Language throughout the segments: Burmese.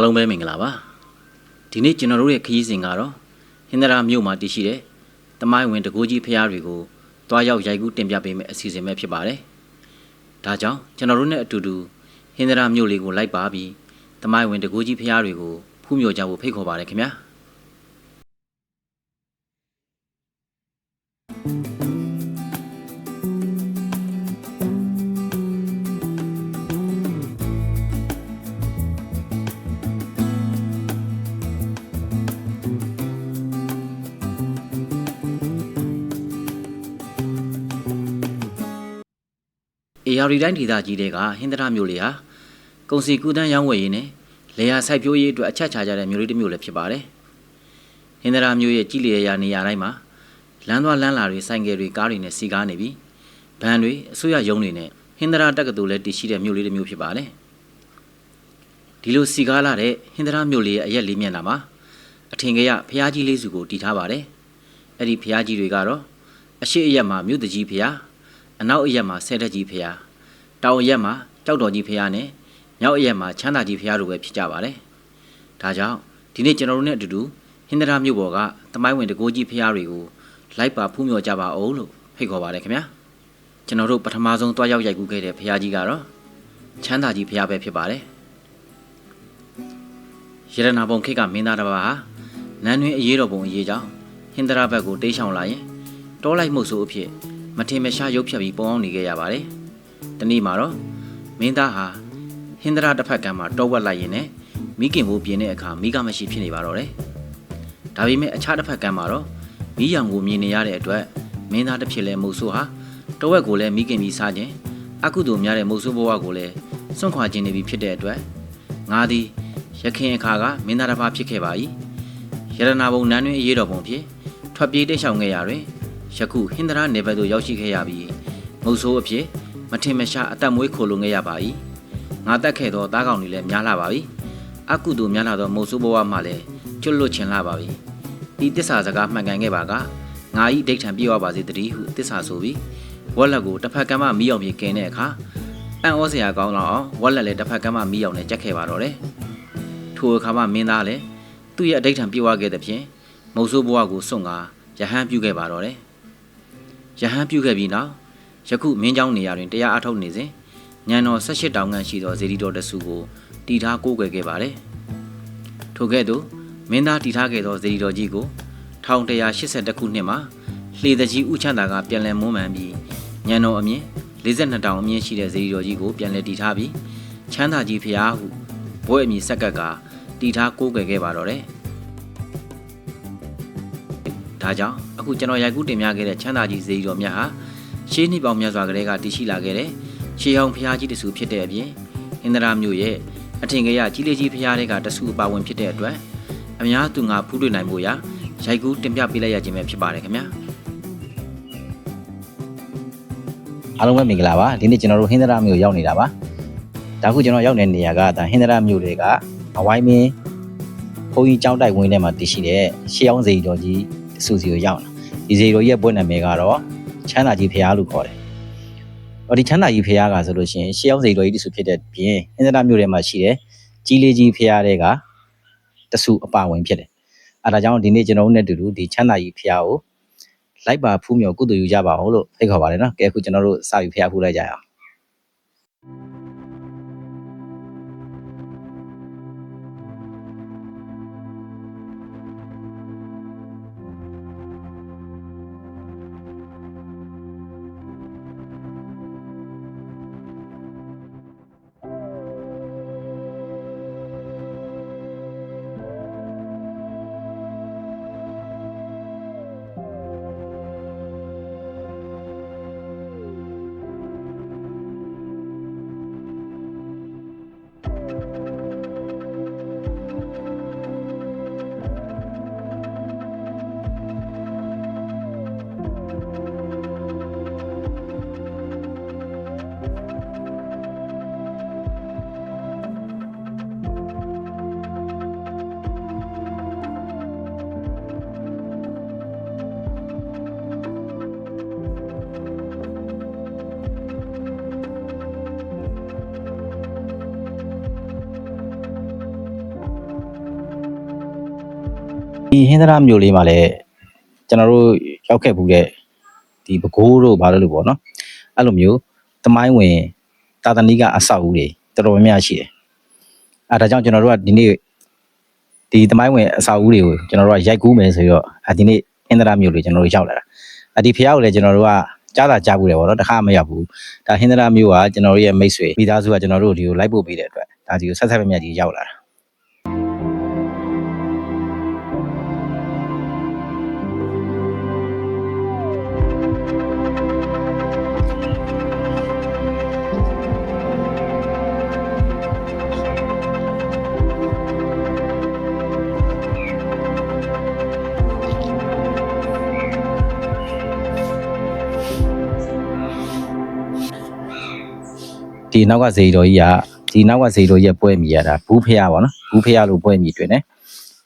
အားလုံးပဲမင်္ဂလာပါဒီနေ့ကျွန်တော်တို့ရဲ့ခရီးစဉ်ကတော့ဟင်္ဒရာမြို့မှာတည်ရှိတဲ့တမိုင်းဝင်တကူကြီးဖျားတွေကိုတွားရောက်ရိုက်ကူးတင်ပြပေးမယ့်အစီအစဉ်ပဲဖြစ်ပါတယ်ဒါကြောင့်ကျွန်တော်တို့နဲ့အတူတူဟင်္ဒရာမြို့လေးကိုလိုက်ပါပြီးတမိုင်းဝင်တကူကြီးဖျားတွေကိုဖူးမြော်ကြဖို့ဖိတ်ခေါ်ပါတယ်ခင်ဗျာ အေယာရီတိုင်းဒေသကြီးတွေကဟင်္ဒရာမြို့လေးဟာကုန်စည်ကူးတန်းရောင်းဝယ်ရေးနဲ့လေယာစိုက်ပျိုးရေးအတွက်အချက်ချာကြတဲ့မြို့လေးတစ်မြို့လည်းဖြစ်ပါတယ်။ဟင်္ဒရာမြို့ရဲ့ကြီးလျက်ရာနေရာတိုင်းမှာလမ်းသွားလမ်းလာတွေဆိုင်ကယ်တွေကားတွေနဲ့စီကားနေပြီးဗန်တွေအစိုးရရုံးတွေနဲ့ဟင်္ဒရာတက္ကသိုလ်လည်းတည်ရှိတဲ့မြို့လေးတစ်မြို့ဖြစ်ပါတယ်။ဒီလိုစီကားလာတဲ့ဟင်္ဒရာမြို့လေးရဲ့အရက်လေးမျက်နှာမှာအထင်ကရဖျားကြီးလေးစုကိုတည်ထားပါတယ်။အဲ့ဒီဖျားကြီးတွေကတော့အရှိအရက်မှာမြို့တကြီးဖျား အနောက်အရက်မှာဆဲတက်ကြီးဖျားတောင်အရက်မှာကြောက်တော်ကြီးဖျားနဲ့မြောက်အရက်မှာချမ်းသာကြီးဖျားတို့ပဲဖြစ်ကြပါတယ်။ဒါကြောင့်ဒီနေ့ကျွန်တော်တို့နဲ့အတူတူဟင်္ဒရာမြို့ပေါ်ကတမိုင်းဝင်တကိုးကြီးဖျားတွေကိုလိုက်ပါဖူးမြော်ကြပါအောင်လို့ဖိတ်ခေါ်ပါတယ်ခင်ဗျာ။ကျွန်တော်တို့ပထမဆုံးတွားရောက်ရိုက်ကူးခဲ့တဲ့ဖျားကြီးကတော့ချမ်းသာကြီးဖျားပဲဖြစ်ပါတယ်။ရတနာပုံခေတ်ကမင်းသားတစ်ပါးဟာနန်းတွင်အရေးတော်ပုံအရေးကြောင့်ဟင်္ဒရာဘက်ကိုတိတ်ဆောင်လာရင်တောလိုက်မှုဆိုအဖြစ် မထင်မရှားရုပ်ဖြတ်ပြီးပုံအောင်နေခဲ့ရပါတယ်။တနေ့မှာတော့မင်းသားဟာဟင်္ဒရာတစ်ဖက်ကမ်းမှာတောဝက်လိုက်ရင်နဲ့မိခင်ဘိုးပြင်းတဲ့အခါမိကမရှိဖြစ်နေပါတော့တယ်။ဒါပေမဲ့အခြားတစ်ဖက်ကမ်းမှာတော့မိရောင်ကိုမြင်နေရတဲ့အတွက်မင်းသားတစ်ဖြစ်လဲမုတ်ဆိုးဟာတောဝက်ကိုလည်းမိခင်ပြီးစားခြင်းအကုသိုလ်များတဲ့မုတ်ဆိုးဘဝကိုလည်းစွန့်ခွာခြင်းနေပြီဖြစ်တဲ့အတွက်ငါသည်ရခင်အခါကမင်းသားတစ်ပါးဖြစ်ခဲ့ပါ၏။ရတနာဘုံနန်းတွင်အရေးတော်ပုံဖြစ်ထွက်ပြေးတိတ်ဆောင်ခဲ့ရတွင် ယခုဟင်္ဒရာနယ်ဘက်သို့ရောက်ရှိခဲ့ရပြီးမုတ်ဆိုးအဖြစ်မထင်မရှားအသက်မွေးခိုလုံခဲ့ရပါ၏ငါတက်ခဲ့သောသားကောင်တွေလည်းများလာပါပြီအကုသိုလ်များလာသောမုတ်ဆိုးဘဝမှလည်းကျွတ်လွတ်ချင်လာပါပြီဤတစ္ဆာစကားမှန်ကန်ခဲ့ပါကငါဤဒိဋ္ဌံပြေဝပါစေတည်းဟုတစ္ဆာဆိုပြီးဝက်လက်ကိုတစ်ဖက်ကမ်းမှမီးအောင်ပြေကင်တဲ့အခါအံ့ဩစရာကောင်းလောက်အောင်ဝက်လက်လည်းတစ်ဖက်ကမ်းမှမီးအောင်နဲ့ကြက်ခဲ့ပါတော့တယ်ထိုအခါမှမင်းသားလည်းသူ့ရဲ့အဒိဋ္ဌံပြေဝခဲ့တဲ့ဖြင့်မုတ်ဆိုးဘဝကိုစွန့်ကာရဟန်းပြုခဲ့ပါတော့တယ် ရဟန်းပြုခဲ့ပြီးနောက်ယခုမင်းเจ้าနေရာတွင်တရားအထုတ်နေစဉ်ညံတော်18တောင်ခန့်ရှိသောဇေဒီတော်တဆူကိုတီထားကိုးကွယ်ခဲ့ပါတယ်။ထို့ကဲ့သို့မင်းသားတီထားခဲ့သောဇေဒီတော်ကြီးကို1182ခုနှစ်မှာလှေတကြီးဥချမ်းသာကပြန်လည်မွမ်းမံပြီးညံတော်အမြင့်42တောင်အမြင့်ရှိတဲ့ဇေဒီတော်ကြီးကိုပြန်လည်တီထားပြီးချမ်းသာကြီးဖျားဟုဘွဲ့အမည်ဆက်ကပ်ကတီထားကိုးကွယ်ခဲ့ပါတော့တယ်။ ဒါကြောင့်အခုကျွန်တော်ရိုက်ကူးတင်ပြခဲ့တဲ့ချမ်းသာကြီးဇေဒီတော်မြတ်ဟာရှေးနှစ်ပေါင်းများစွာကတည်းကတည်ရှိလာခဲ့တဲ့ရှေးဟောင်းဖျားကြီးတဆူဖြစ်တဲ့အပြင်အင်ဒရာမြို့ရဲ့အထင်ကရကြီးလေးကြီးဖျားတွေကတဆူအပါဝင်ဖြစ်တဲ့အတွက်အများသူငါဖူးတွေ့နိုင်မှုရာရိုက်ကူးတင်ပြပေးလိုက်ရခြင်းပဲဖြစ်ပါတယ်ခင်ဗျာအားလုံးပဲမင်္ဂလာပါဒီနေ့ကျွန်တော်တို့ဟင်္ဒရာမြို့ရောက်နေတာပါဒါခုကျွန်တော်ရောက်နေတဲ့နေရာကဒါဟင်္ဒရာမြို့တွေကအဝိုင်းမင်းဘုန်းကြီးကျောင်းတိုက်ဝင်းထဲမှာတည်ရှိတဲ့ရှေးအောင်စေတော်ကြီး စူစီကိုရောက်လာဒီစေတော်ရဲ့ဘွဲ့နာမည်ကတော့ချမ်းသာကြီးဖျားလို့ခေါ်တယ်ဟောဒီချမ်းသာကြီးဖျားကဆိုလို့ရှိရင်ရှေးအောင်စေတော်ကြီးတဆူဖြစ်တဲ့ပြင်ဟင်္ဒရာမြို့ထဲမှာရှိတဲ့ကြီးလေးကြီးဖျားတွေကတဆူအပါဝင်ဖြစ်တယ်အဲဒါကြောင့်ဒီနေ့ကျွန်တော်တို့နဲ့အတူတူဒီချမ်းသာကြီးဖျားကိုလိုက်ပါဖူးမြော်ကုသိုလ်ယူကြပါအောင်လို့ဖိတ်ခေါ်ပါတယ်နော်ကဲအခုကျွန်တော်တို့စပြီးဖျားဖူးလိုက်ကြရအောင် ဒီဟင်းသရမြို့လေးမှာလည်းကျွန်တော်တို့ရောက်ခဲ့ဘူးတဲ့ဒီပဲခူးတို့ဘာလို့လို့ပေါ့နော်အဲ့လိုမျိုးတမိုင်းဝင်တာတဏိကအဆောက်အဦတွေတော်တော်များများရှိတယ်အဲဒါကြောင့်ကျွန်တော်တို့ကဒီနေ့ဒီတမိုင်းဝင်အဆောက်အဦတွေကိုကျွန်တော်တို့ကရိုက်ကူးမယ်ဆိုတော့အဲဒီနေ့ဟင်းသရမြို့လေးကျွန်တော်တို့ရောက်လာတာအဒီဖျားကိုလည်းကျွန်တော်တို့ကကြားတာကြားဘူးတယ်ပေါ့နော်တခါမရောက်ဘူးဒါဟင်းသရမြို့ကကျွန်တော်တို့ရဲ့မိတ်ဆွေမိသားစုကကျွန်တော်တို့ဒီကိုလိုက်ပို့ပေးတဲ့အတွက်ဒါဒီကိုဆက်ဆက်မြတ်မြတ်ကြီးရောက်လာတာ ဒီနောက်ကဇေဒီတော်ကြီးကဒီနောက်ကဇေဒီတော်ကြီးရဲ့ပွဲမြည်ရတာဘူးဖះပေါ့နော်ဘူးဖះလို့ပွဲမြည်တွင်တယ်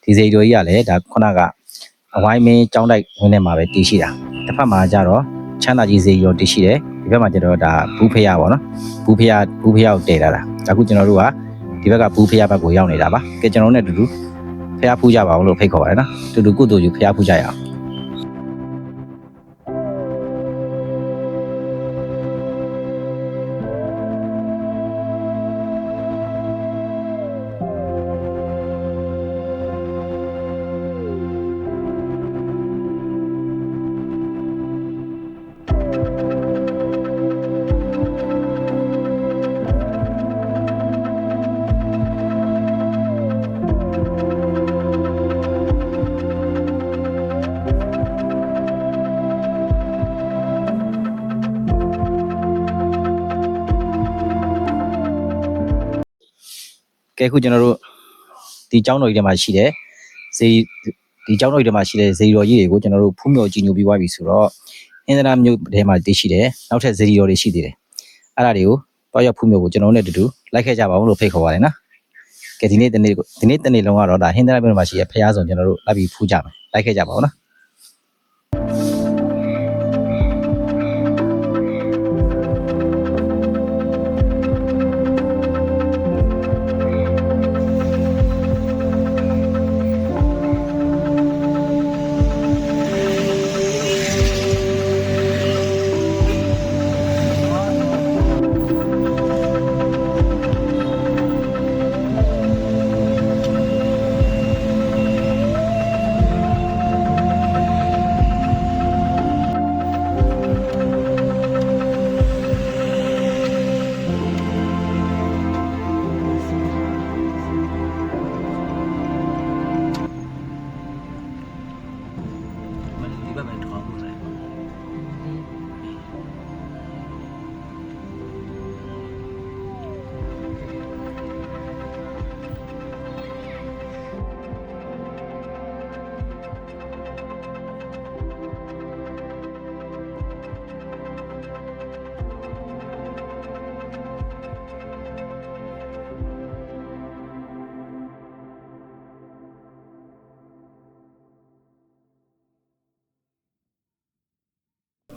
ဒီဇေဒီတော်ကြီးကလည်းဒါခုနကအဝိုင်းမင်းចောင်းတိုက်ဝင်းထဲမှာပဲတည်ရှိတာတစ်ဖက်မှာကျတော့ချမ်းသာကြီးဇေဒီတော်တည်ရှိတယ်ဒီဘက်မှာကျတော့ဒါဘူးဖះပေါ့နော်ဘူးဖះဘူးဖះကိုတည်လာတာအခုကျွန်တော်တို့ကဒီဘက်ကဘူးဖះဘက်ကိုရောက်နေတာပါကဲကျွန်တော်တို့နဲ့အတူတူဖះဖူးကြပါအောင်လို့ဖိတ်ခေါ်ပါတယ်နော်တူတူကုတူယူဖះဖူးကြရအောင် ကဲခုကျွန်တော်တို့ဒီကျောင်းတော်ကြီးထဲမှာရှိတဲ့ဇေဒီကျောင်းတော်ကြီးထဲမှာရှိတဲ့ဇေဒီတော်ကြီးတွေကိုကျွန်တော်တို့ဖူးမြော်ကြည်ညိုပြီးသွားပြီဆိုတော့အင်္ဒရာမြို့ထဲမှာတည်ရှိတယ်နောက်ထပ်ဇေဒီတော်တွေရှိသေးတယ်အဲ့ဒါတွေကိုတွားရောက်ဖူးမြော်ကိုကျွန်တော်တို့နဲ့အတူတူလိုက်ခဲ့ကြပါဦးလို့ဖိတ်ခေါ်ပါတယ်နော်ကဲဒီနေ့တနေ့ဒီနေ့တနေ့လုံးကတော့ဒါဟင်္ဒရာမြို့မှာရှိတဲ့ဖះဆောင်ကျွန်တော်တို့လိုက်ပြီးဖူးကြမယ်လိုက်ခဲ့ကြပါဦးနော်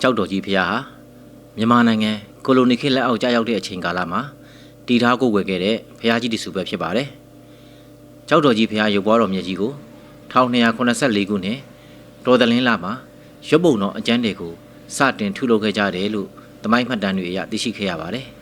ကြောက်တော်ကြီးဖះဟာမြန်မာနိုင်ငံကိုလိုနီခေတ်လက်အောက်ကြာရောက်တဲ့အချိန်ကာလမှာတည်ထားကိုဝယ်ခဲ့တဲ့ဖះကြီးတည်စုပဲဖြစ်ပါတယ်။ကြောက်တော်ကြီးဖះရုပ်ပွားတော်မြတ်ကြီးကို1284ခုနှစ်တော်သလင်းလာမှာရုပ်ပုံတော်အကျမ်းတွေကိုစတင်ထုလုပ်ခဲ့ကြတယ်လို့သမိုင်းမှတ်တမ်းတွေအရသိရှိခဲ့ရပါတယ်။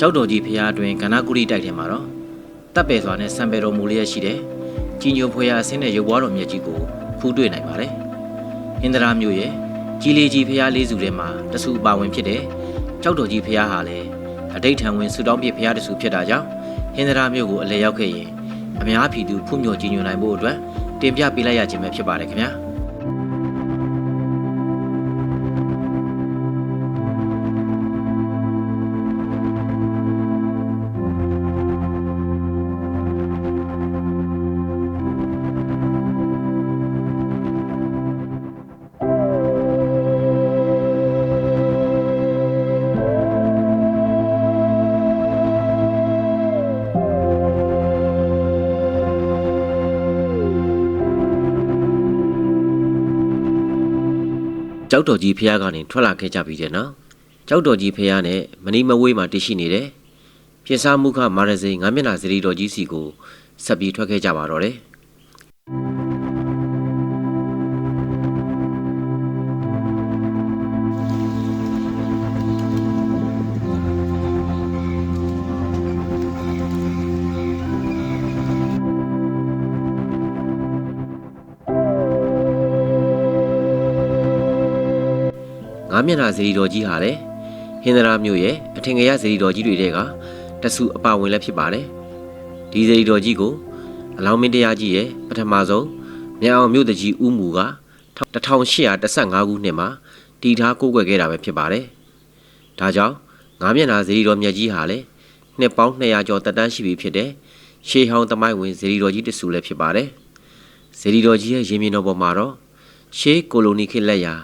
ကျောက်တော်ကြီးဖျားအတွင်ကဏ္ဍကုရီတိုက်ထဲမှာတော့တပ်ပယ်စွာနဲ့စံပယ်တော်မူလျက်ရှိတဲ့ကြီးညိုဖွေရအစင်းတဲ့ရုပ်ဘွားတော်မြတ်ကြီးကိုဖူးတွေ့နိုင်ပါတယ်။ဟင်္ဒရာမြို့ရဲ့ကြီးလေးကြီးဖျားလေးစုထဲမှာတဆူပါဝင်ဖြစ်တဲ့ကျောက်တော်ကြီးဖျားဟာလည်းအတိတ်ထံဝင်ဆူတောင်းပြဖျားတဆူဖြစ်တာကြောင့်ဟင်္ဒရာမြို့ကိုအလဲရောက်ခဲ့ရင်အများပြည်သူဖူးမြော်ကြီးညိုနိုင်ဖို့အတွက်တင်ပြပေးလိုက်ရခြင်းပဲဖြစ်ပါတယ်ခင်ဗျာ။ ကြောက်တော်ကြီးဖះကနေထွက်လာခဲ့ကြပြီးတဲ့နောက်ကြောက်တော်ကြီးဖះနဲ့မနီမဝေးမှာတည်ရှိနေတဲ့ပြင်စားမှုခမာရစိန်ငါးမျက်နှာစရီတော်ကြီးစီကိုဆက်ပြီးထွက်ခဲ့ကြပါတော့တယ် ငါးမျက်နှာဇီရီတော်ကြီးဟာလည်းဟင်္ဒရာမြို့ရဲ့အထင်ကရဇီရီတော်ကြီးတွေတဲကတဆူအပါဝင်လည်းဖြစ်ပါတယ်။ဒီဇီရီတော်ကြီးကိုအလောင်းမင်းတရားကြီးရဲ့ပထမဆုံးမြေအောင်မြို့တကြီးဦးမူက1815ခုနှစ်မှာတည်ထားကိုးကွယ်ခဲ့တာပဲဖြစ်ပါတယ်။ဒါကြောင့်ငါးမျက်နှာဇီရီတော်မြတ်ကြီးဟာလည်းနှစ်ပေါင်း200ကျော်တက်တန်းရှိပြီဖြစ်တဲ့ရှေးဟောင်းသမိုင်းဝင်ဇီရီတော်ကြီးတဆူလည်းဖြစ်ပါတယ်။ဇီရီတော်ကြီးရဲ့ရင်မြင်တော်ပေါ်မှာတော့ရှေးကိုလိုနီခေတ်လက်ရာ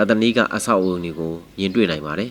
တာတနီကအဆောက်အအုံတွေကိုမြင်တွေ့နိုင်ပါတယ်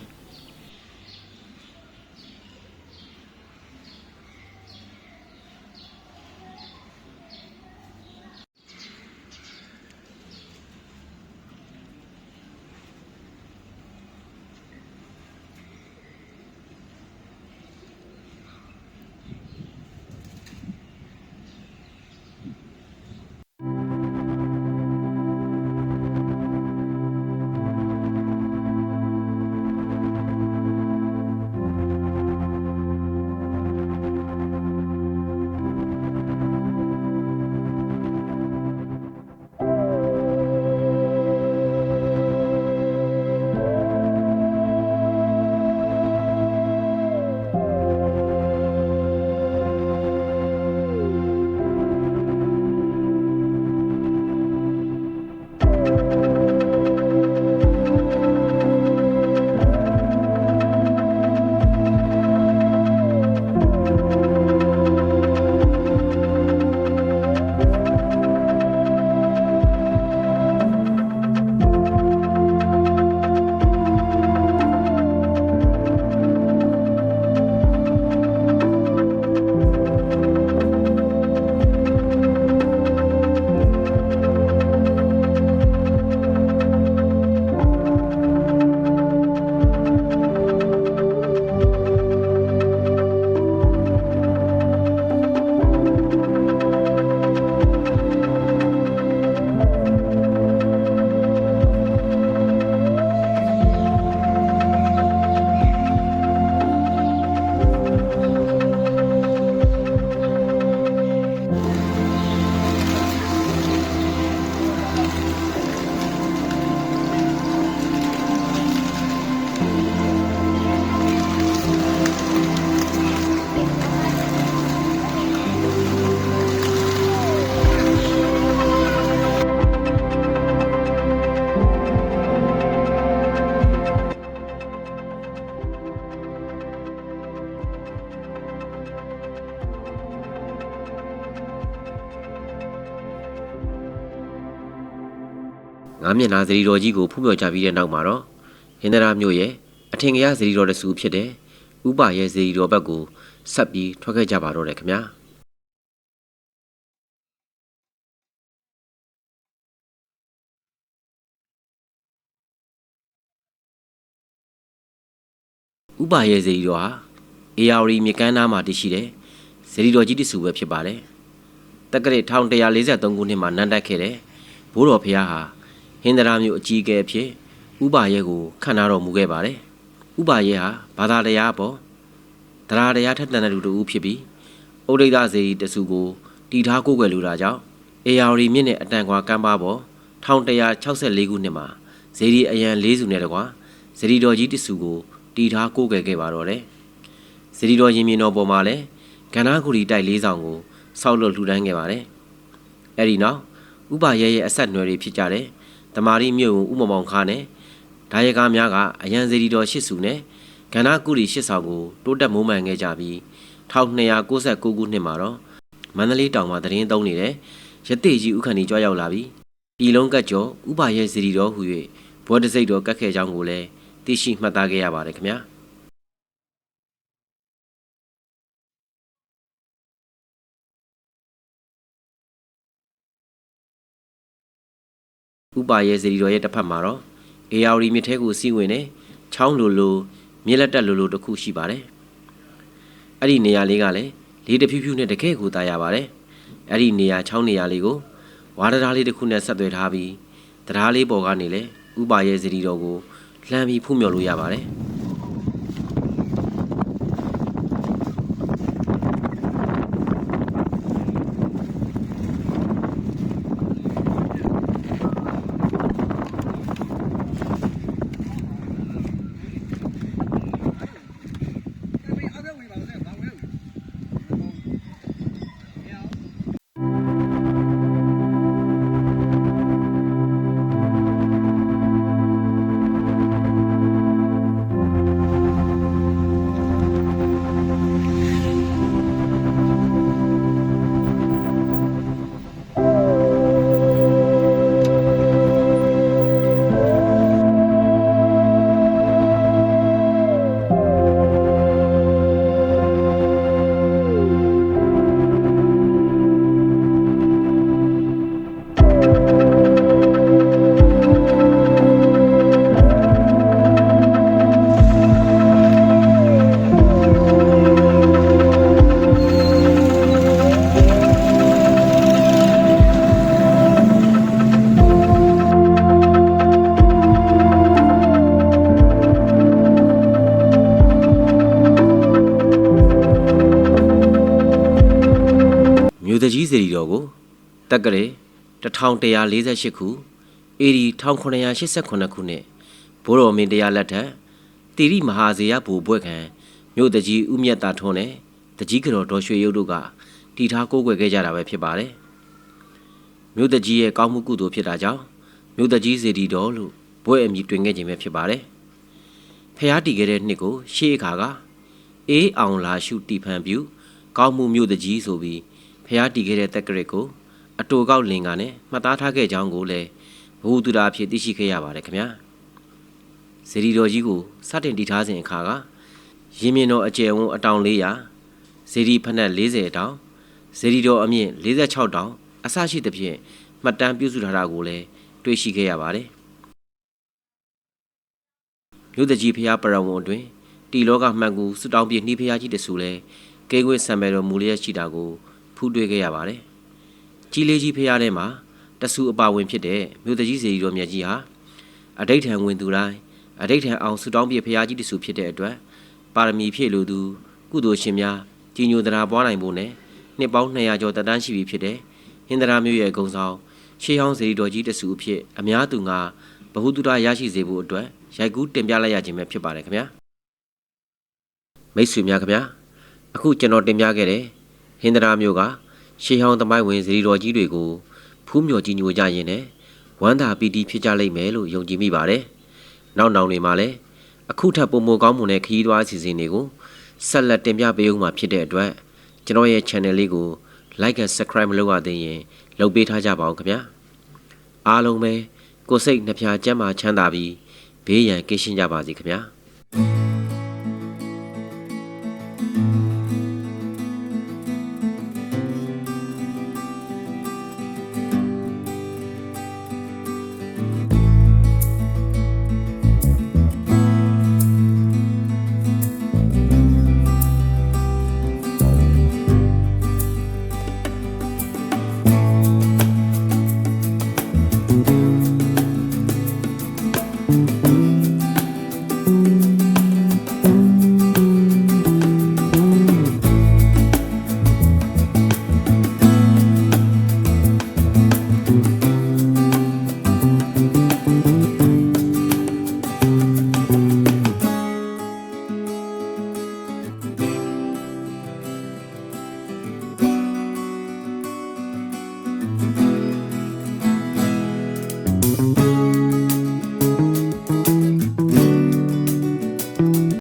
မျက်နှာဇရီတော်ကြီးကိုဖူးမြော်ကြပြီးတဲ့နောက်မှာတော့ဟင်္ဒရာမြို့ရဲ့အထင်ကရဇရီတော်တဆူဖြစ်တဲ့ဥပရဲ့ဇရီတော်ဘက်ကိုဆက်ပြီးထွက်ခဲ့ကြပါတော့တယ်ခင်ဗျာ ဥပရဲ့ဇရီတော်ဟာအေယာဝတီမြေကမ်းနားမှာတည်ရှိတဲ့ဇရီတော်ကြီးတဆူပဲဖြစ်ပါတယ်တက္ကရာ1143ခုနှစ်မှာနန်းတက်ခဲ့တဲ့ဘိုးတော်ဖျားဟာ ဟင်္ဒရာမျိုးအကြီးအကဲအဖြစ်ဥပါရဲကိုခန့်ထားတော်မူခဲ့ပါတယ်။ဥပါရဲဟာဘာသာတရားပေါ်တရားတရားထက်တန်တဲ့လူတစ်ဦးဖြစ်ပြီးဩဒိဒဇေယီတစုကိုတီထားကိုးကွယ်လူတာကြောင့်အေယာရီမြင့်နဲ့အတန်ကွာကမ်းပါပေါ်1164ခုနှစ်မှာဇေဒီအယံ၄စုနဲ့တကွာဇေဒီတော်ကြီးတစုကိုတီထားကိုးကွယ်ခဲ့ပါတော့တယ်။ဇေဒီတော်ရင်မြင်တော်ပေါ်မှာလည်းကန္နာဂူရီတိုက်၄ဆောင်ကိုစောက်လို့လှူဒန်းခဲ့ပါတယ်။အဲဒီနောက်ဥပါရဲရဲ့အဆက်အနွယ်တွေဖြစ်ကြတဲ့ တမာရီမြို့ဦးမမောင်ခါနဲ့ဒါယကာများကအရန်စီရီတော်ရှစ်စုနဲ့ကန္နာကုရီရှစ်ဆောင်ကိုတိုးတက်မိုးမှန်ခဲ့ကြပြီး1296ခုနှစ်မှာတော့မန္တလေးတောင်မှာတရင်သုံးနေတဲ့ရတိကြီးဥခန္ဒီကြွားရောက်လာပြီးပြည်လုံးကတ်ကျော်ဥပါရဲစီရီတော်ဟူ၍ဘောတစိတ်တော်ကတ်ခဲ့ကြောင်းကိုလည်းသိရှိမှတ်သားခဲ့ရပါတယ်ခင်ဗျာ ဥပါရဲစီရီတော်ရဲ့တစ်ဖက်မှာတော့အေယာဝတီမြစ်ထဲကိုစီးဝင်နေချောင်းလိုလိုမြစ်လက်တက်လိုလိုတစ်ခုရှိပါတယ်အဲ့ဒီနေရာလေးကလည်းလေးတစ်ဖြူးဖြူးနဲ့တကယ့်ကိုတာရပါတယ်အဲ့ဒီနေရာချောင်းနေရာလေးကိုဝါဒရားလေးတစ်ခုနဲ့ဆက်သွယ်ထားပြီးတရားလေးပေါ်ကနေလေဥပါရဲ့စရီတော်ကိုလှမ်းပြီးဖုံးမြော်လို့ရပါတယ် 1148ခုအေဒီ1989ခုနှစ်ဘိုးတော်မင်းတရားလက်ထက်တိရိမဟာဇေယဘူဘွဲ့ခံမြို့တကြီးဥမြတ်တာထွန်းနဲ့တကြီးကတော်ဒေါ်ရွှေရုပ်တို့ကတီထားကိုးကွယ်ခဲ့ကြတာပဲဖြစ်ပါတယ်မြို့တကြီးရဲ့ကောင်းမှုကုသိုလ်ဖြစ်တာကြောင့်မြို့တကြီးစေတီတော်လို့ဘွဲ့အမည်တွင်ခဲ့ခြင်းပဲဖြစ်ပါတယ်ဖျားတီခဲ့တဲ့နှစ်ကိုရှေးအခါကအေးအောင်လာရှုတီဖန်ပြူကောင်းမှုမြို့တကြီးဆိုပြီးဖျားတီခဲ့တဲ့တက်ကရစ်ကို အတူကောက်လင်ကနဲ့မှတ်သားထားခဲ့ကြောင်းကိုလည်းဘဝတူတာအဖြစ်သိရှိခဲ့ရပါတယ်ခင်ဗျာဇေဒီတော်ကြီးကိုစတင်တည်ထားစဉ်အခါကရင်းမြင်တော်အကျယ်ဝန်းအတောင်400ဇေဒီဖက်နှက်40တောင်ဇေဒီတော်အမြင့်46တောင်အစရှိသဖြင့်မှတ်တမ်းပြုစုထားတာကိုလည်းတွေ့ရှိခဲ့ရပါတယ်မြို့တကြီးဖျားပရဝုံအတွင်တီလောကမှန်ကူစွတောင်းပြနှီးဖျားကြီးတဆူလဲကဲခွင့်ဆံမယ်တော်မူလျက်ရှိတာကိုဖူးတွေ့ခဲ့ရပါတယ်။ ကြီးလေးကြီးဖះထဲမှာတဆူအပါဝင်ဖြစ်တဲ့မြို့တကြီးစေတီတော်မြတ်ကြီးဟာအဋိဋ္ဌံဝင်သူတိုင်းအဋိဋ္ဌံအောင်ဆုတောင်းပြဖះကြီးတဆူဖြစ်တဲ့အတွက်ပါရမီဖြည့်လိုသူကုသိုလ်ရှင်များကြီးညိုတရားပွားနိုင်ဖို့နဲ့နှစ်ပေါင်း200ကျော်တက်တန်းရှိပြီဖြစ်တဲ့ဟင်္ဒရာမြို့ရဲ့ဂုံဆောင်ရှေးဟောင်းစေတီတော်ကြီးတဆူအဖြစ်အများသူငါဘဟုတုတရရှိစေဖို့အတွက်ရိုက်ကူးတင်ပြလိုက်ရခြင်းပဲဖြစ်ပါတယ်ခင်ဗျာမိတ်ဆွေများခင်ဗျာအခုကျွန်တော်တင်ပြခဲ့တဲ့ဟင်္ဒရာမျိုးက ရှေးဟောင်းသမိုင်းဝင်ဇရီတော်ကြီးတွေကိုဖူးမြော်ကြီးညိုကြရင်နဲ့ဝမ်းသာပီတိဖြစ်ကြလိမ့်မယ်လို့ယုံကြည်မိပါတယ်။နောက်နောင်တွေမှာလည်းအခုထပ်ပုံမကောင်းမွန်တဲ့ခရီးသွားအစီအစဉ်တွေကိုဆက်လက်တင်ပြပေးဦးမှာဖြစ်တဲ့အတွက်ကျွန်တော်ရဲ့ channel လေးကို like and subscribe မလုပ်ရသေးရင်လုပ်ပေးထားကြပါဦးခင်ဗျာ။အားလုံးပဲကိုယ်စိတ်နှဖျားကျန်းမာချမ်းသာပြီးဘေးရန်ကင်းရှင်းကြပါစေခင်ဗျာ။